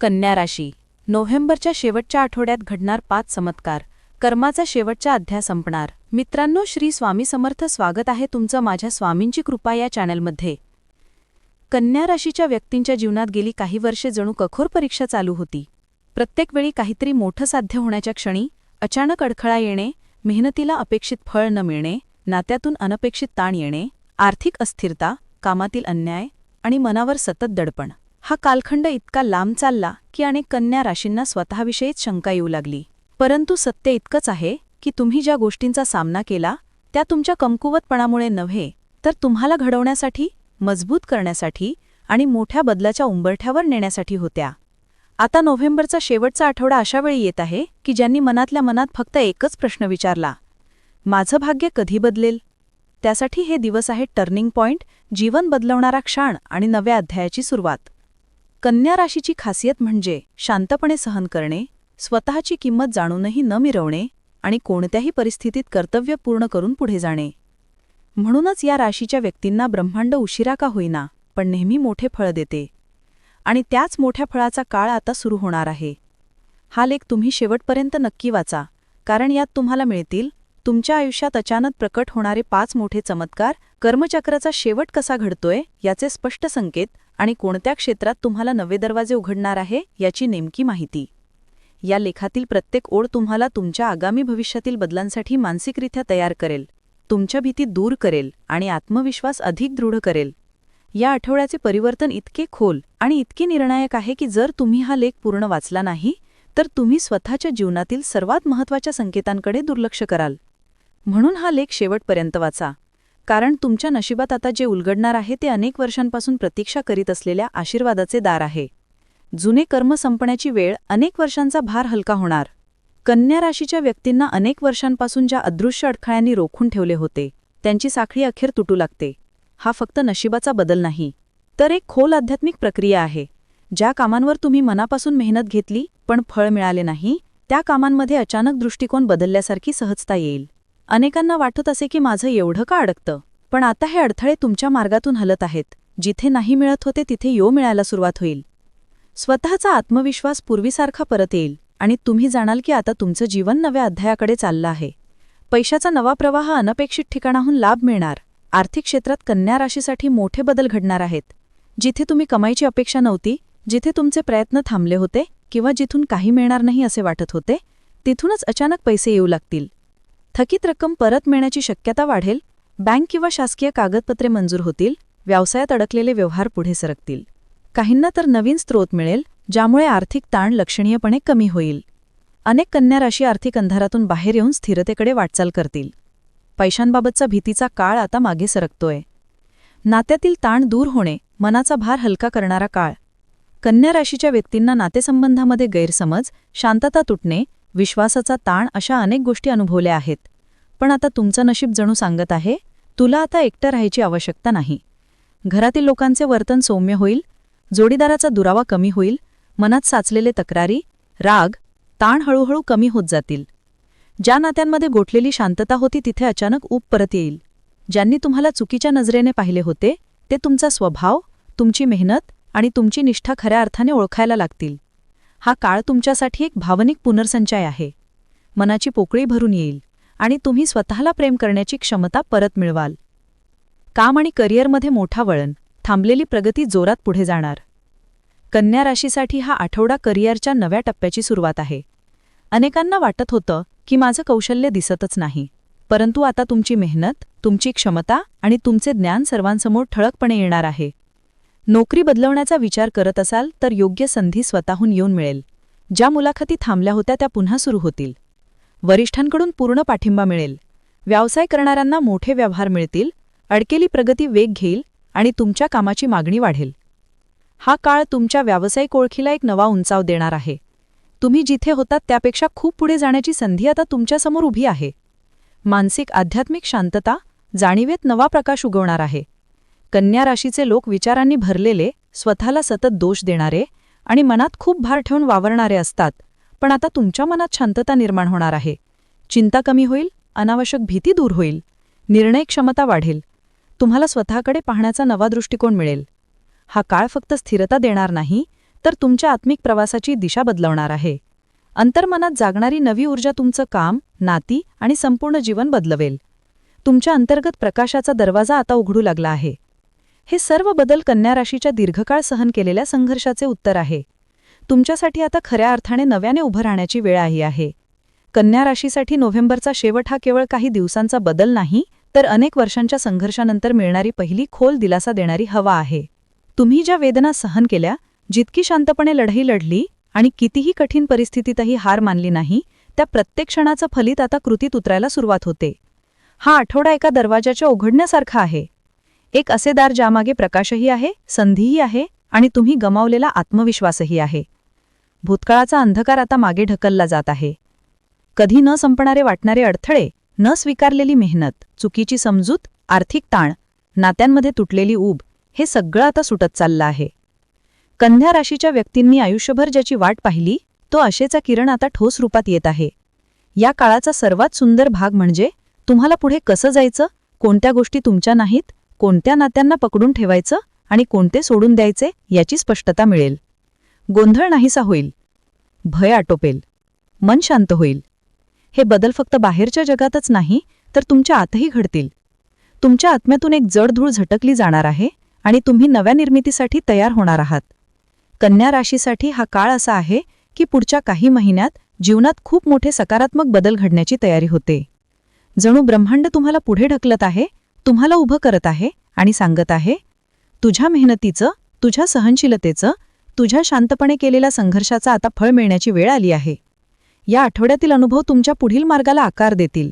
कन्या राशी. नोव्हेंबरच्या शेवटच्या आठवड्यात घडणार पाच चमत्कार. कर्माचा शेवटचा अध्याय संपणार. मित्रांनो श्री स्वामी समर्थ स्वागत आहे तुमचं माझ्या स्वामींची कृपा या चॅनलमध्ये. कन्या राशीच्या व्यक्तींच्या जीवनात गेली काही वर्षे जणू कठोर परीक्षा चालू होती. प्रत्येक वेळी काहीतरी मोठं साध्य होण्याच्या क्षणी अचानक अडखळा येणे मेहनतीला अपेक्षित फळ न मिळणे नात्यातून अनपेक्षित ताण येणे आर्थिक अस्थिरता कामातील अन्याय आणि मनावर सतत दडपण. हा कालखंड इतका लांब चालला की अनेक कन्या राशींना स्वतःविषयीच शंका येऊ लागली. परंतु सत्य इतकंच आहे की तुम्ही ज्या गोष्टींचा सामना केला त्या तुमच्या कमकुवतपणामुळे नव्हे तर तुम्हाला घडवण्यासाठी मजबूत करण्यासाठी आणि मोठ्या बदलाच्या उंबरठ्यावर नेण्यासाठी होत्या. आता नोव्हेंबरचा शेवटचा आठवडा अशा वेळी येत आहे की ज्यांनी मनातल्या मनात फक्त एकच प्रश्न विचारला. माझं भाग्य कधी बदलेल? त्यासाठी हे दिवस आहे टर्निंग पॉइंट जीवन बदलवणारा क्षण आणि नव्या अध्यायाची सुरुवात. कन्या राशीची खासियत म्हणजे शांतपणे सहन करणे स्वतःची किंमत जाणूनही न मिरवणे आणि कोणत्याही परिस्थितीत कर्तव्य पूर्ण करून पुढे जाणे. म्हणूनच या राशीच्या व्यक्तींना ब्रह्मांड उशिरा का होईना पण नेहमी मोठे फळ देते. आणि त्याच मोठ्या फळाचा काळ आता सुरू होणार आहे. हा लेख तुम्ही शेवटपर्यंत नक्की वाचा कारण यात तुम्हाला मिळतील तुमच्या आयुष्यात अचानक प्रकट होणारे पाच मोठे चमत्कार कर्मचक्राचा शेवट कसा घडतोय याचे स्पष्ट संकेत आणि कोणत्या क्षेत्रात तुम्हाला नवे दरवाजे उघडणार आहे याची नेमकी माहिती. या लेखातील प्रत्येक ओळ तुम्हाला तुमच्या आगामी भविष्यातील बदलांसाठी मानसिकरित्या तयार करेल तुमच्या भीती दूर करेल आणि आत्मविश्वास अधिक दृढ करेल. या आठवड्याचे परिवर्तन इतके खोल आणि इतके निर्णायक आहे की जर तुम्ही हा लेख पूर्ण वाचला नाही तर तुम्ही स्वतःच्या जीवनातील सर्वात महत्त्वाच्या संकेतांकडे दुर्लक्ष कराल. म्हणून हा लेख शेवटपर्यंत वाचा. कारण तुमच्या नशिबात आता जे उलगडणार आहे ते अनेक वर्षांपासून प्रतीक्षा करीत असलेल्या आशीर्वादाचे दार आहे. जुने कर्म संपण्याची वेळ अनेक वर्षांचा भार हलका होणार. कन्या राशीच्या व्यक्तींना अनेक वर्षांपासून ज्या अदृश्य अडखळ्यांनी रोखून ठेवले होते त्यांची साखळी अखेर तुटू लागते. हा फक्त नशिबाचा बदल नाही तर एक खोल आध्यात्मिक प्रक्रिया आहे. ज्या कामांवर तुम्ही मनापासून मेहनत घेतली पण फळ मिळाले नाही त्या कामांमध्ये अचानक दृष्टिकोन बदलल्यासारखी सहजता येईल. अनेकांना वाटत असे की माझं एवढं का अडकतं? पण आता हे अडथळे तुमच्या मार्गातून हलत आहेत. जिथे नाही मिळत होते तिथे यो मिळायला सुरुवात होईल. स्वतःचा आत्मविश्वास पूर्वीसारखा परत येईल. आणि तुम्ही जाणाल की आता तुमचं जीवन नव्या अध्यायाकडे चाललं आहे. पैशाचा नवा प्रवाह अनपेक्षित ठिकाणाहून लाभ मिळणार. आर्थिक क्षेत्रात कन्या राशीसाठी मोठे बदल घडणार आहेत. जिथे तुम्ही कमाईची अपेक्षा नव्हती जिथे तुमचे प्रयत्न थांबले होते किंवा जिथून काही मिळणार नाही असे वाटत होते तिथूनच अचानक पैसे येऊ लागतील. थकीत रक्कम परत मिळण्याची शक्यता वाढेल बँक किंवा शासकीय कागदपत्रे मंजूर होतील व्यवसायात अडकलेले व्यवहार पुढे सरकतील. काहींना तर नवीन स्रोत मिळेल ज्यामुळे आर्थिक ताण लक्षणीयपणे कमी होईल. अनेक कन्या राशी आर्थिक अंधारातून बाहेर येऊन स्थिरतेकडे वाटचाल करतील. पैशांबाबतचा भीतीचा काळ आता मागे सरकतोय. नात्यातील ताण दूर होणे मनाचा भार हलका करणारा काळ. कन्या राशीच्या व्यक्तींना नातेसंबंधामध्ये गैरसमज शांतता तुटणे विश्वासाचा ताण अशा अनेक गोष्टी अनुभवल्या आहेत. पण आता तुमचं नशीब जणू सांगत आहे तुला आता एकटं राहायची आवश्यकता नाही. घरातील लोकांचे वर्तन सौम्य होईल जोडीदाराचा दुरावा कमी होईल मनात साचलेले तक्रारी राग ताण हळूहळू कमी होत जातील. ज्या नात्यांमध्ये गोठलेली शांतता होती तिथे अचानक ऊप परत येईल. ज्यांनी तुम्हाला चुकीच्या नजरेने पाहिले होते ते तुमचा स्वभाव तुमची मेहनत आणि तुमची निष्ठा खऱ्या अर्थाने ओळखायला लागतील. हा काळ तुमच्यासाठी एक भावनिक पुनर्संचय आहे. मनाची पोकळी भरून येईल आणि तुम्ही स्वतःला प्रेम करण्याची क्षमता परत मिळवाल. काम आणि करिअरमध्ये मोठा वळण थांबलेली प्रगती जोरात पुढे जाणार. कन्या राशीसाठी हा आठवडा करिअरच्या नव्या टप्प्याची सुरुवात आहे. अनेकांना वाटत होतं की माझं कौशल्य दिसतच नाही. परंतु आता तुमची मेहनत तुमची क्षमता आणि तुमचे ज्ञान सर्वांसमोर ठळकपणे येणार आहे. नोकरी बदलवण्याचा विचार करत असाल तर योग्य संधी स्वतःहून येऊन मिळेल. ज्या मुलाखती थांबल्या होत्या त्या पुन्हा सुरू होतील. वरिष्ठांकडून पूर्ण पाठिंबा मिळेल. व्यवसाय करणाऱ्यांना मोठे व्यवहार मिळतील अडकेली प्रगती वेग घेईल आणि तुमच्या कामाची मागणी वाढेल. हा काळ तुमच्या व्यावसायिक ओळखीला एक नवा उंचाव देणार आहे. तुम्ही जिथे होतात त्यापेक्षा खूप पुढे जाण्याची संधी आता तुमच्यासमोर उभी आहे. मानसिक आध्यात्मिक शांतता जाणीवेत नवा प्रकाश उगवणार आहे. कन्या राशीचे लोक विचारांनी भरलेले स्वतःला सतत दोष देणारे आणि मनात खूप भार ठेवून वावरणारे असतात. पण आता तुमच्या मनात शांतता निर्माण होणार आहे. चिंता कमी होईल अनावश्यक भीती दूर होईल. निर्णय क्षमता वाढेल. तुम्हाला स्वतःकडे पाहण्याचा नवा दृष्टिकोन मिळेल. हा काळ फक्त स्थिरता देणार नाही तर तुमच्या आत्मिक प्रवासाची दिशा बदलवणार आहे. अंतर्मनात जागणारी नवी ऊर्जा तुमचं काम नाती आणि संपूर्ण जीवन बदलवेल. तुमच्या अंतर्गत प्रकाशाचा दरवाजा आता उघडू लागला आहे. हे सर्व बदल कन्या राशीच्या दीर्घकाळ सहन केलेल्या संघर्षाचे उत्तर आहे. तुमच्यासाठी आता खऱ्या अर्थाने नव्याने उभं राहण्याची वेळ आली आहे. कन्या राशीसाठी नोव्हेंबरचा शेवट हा केवळ काही दिवसांचा बदल नाही तर अनेक वर्षांच्या संघर्षानंतर मिळणारी पहिली खोल दिलासा देणारी हवा आहे. तुम्ही ज्या वेदना सहन केल्या जितकी शांतपणे लढाई लढली आणि कितीही कठीण परिस्थितीतही हार मानली नाही त्या प्रत्येक क्षणाचं फलित आता कृतीत उतरायला सुरुवात होते. हा आठवडा एका दरवाजाच्या उघडण्यासारखा आहे. एक असे दार ज्यामागे प्रकाशही आहे संधीही आहे आणि तुम्ही गमावलेला आत्मविश्वासही आहे. भूतकाळाचा अंधकार आता मागे ढकलला जात आहे. कधी न संपणारे वाटणारे अडथळे न स्वीकारलेली मेहनत चुकीची समजूत आर्थिक ताण नात्यांमध्ये तुटलेली ऊब हे सगळं आता सुटत चाललं आहे. कन्या राशीच्या व्यक्तींनी आयुष्यभर ज्याची वाट पाहिली तो आशेचा किरण आता ठोस रूपात येत आहे. या काळाचा सर्वात सुंदर भाग म्हणजे तुम्हाला पुढे कसं जायचं कोणत्या गोष्टी तुमच्या नाहीत कोणत्या नात्यांना पकडून ठेवायचं आणि कोणते सोडून द्यायचे याची स्पष्टता मिळेल. गोंधळ नाहीसा होईल. भय आटोपेल. मन शांत होईल. हे बदल फक्त बाहेरच्या जगातच नाही तर तुमच्या आतही घडतील. तुमच्या आत्म्यातून एक जड धूळ झटकली जाणार आहे आणि तुम्ही नव्या निर्मितीसाठी तयार होणार आहात. कन्या राशीसाठी हा काळ असा आहे की पुढच्या काही महिन्यात जीवनात खूप मोठे सकारात्मक बदल घडण्याची तयारी होते. जणू ब्रह्मांड तुम्हाला पुढे ढकलत आहे तुम्हाला उभं करत आहे आणि सांगत आहे तुझ्या मेहनतीचं तुझ्या सहनशीलतेचं तुझ्या शांतपणे केलेल्या संघर्षाचा आता फळ मिळण्याची वेळ आली आहे. या आठवड्यातील अनुभव तुमच्या पुढील मार्गाला आकार देतील.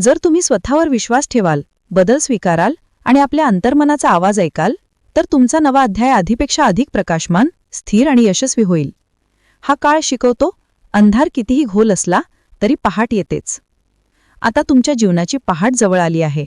जर तुम्ही स्वतःवर विश्वास ठेवाल बदल स्वीकाराल आणि आपल्या अंतर्मनाचा आवाज ऐकाल तर तुमचा नवा अध्याय आधीपेक्षा अधिक प्रकाशमान स्थिर आणि यशस्वी होईल. हा काळ शिकवतो अंधार कितीही घोल असला तरी पहाट येतेच. आता तुमच्या जीवनाची पहाट जवळ आली आहे.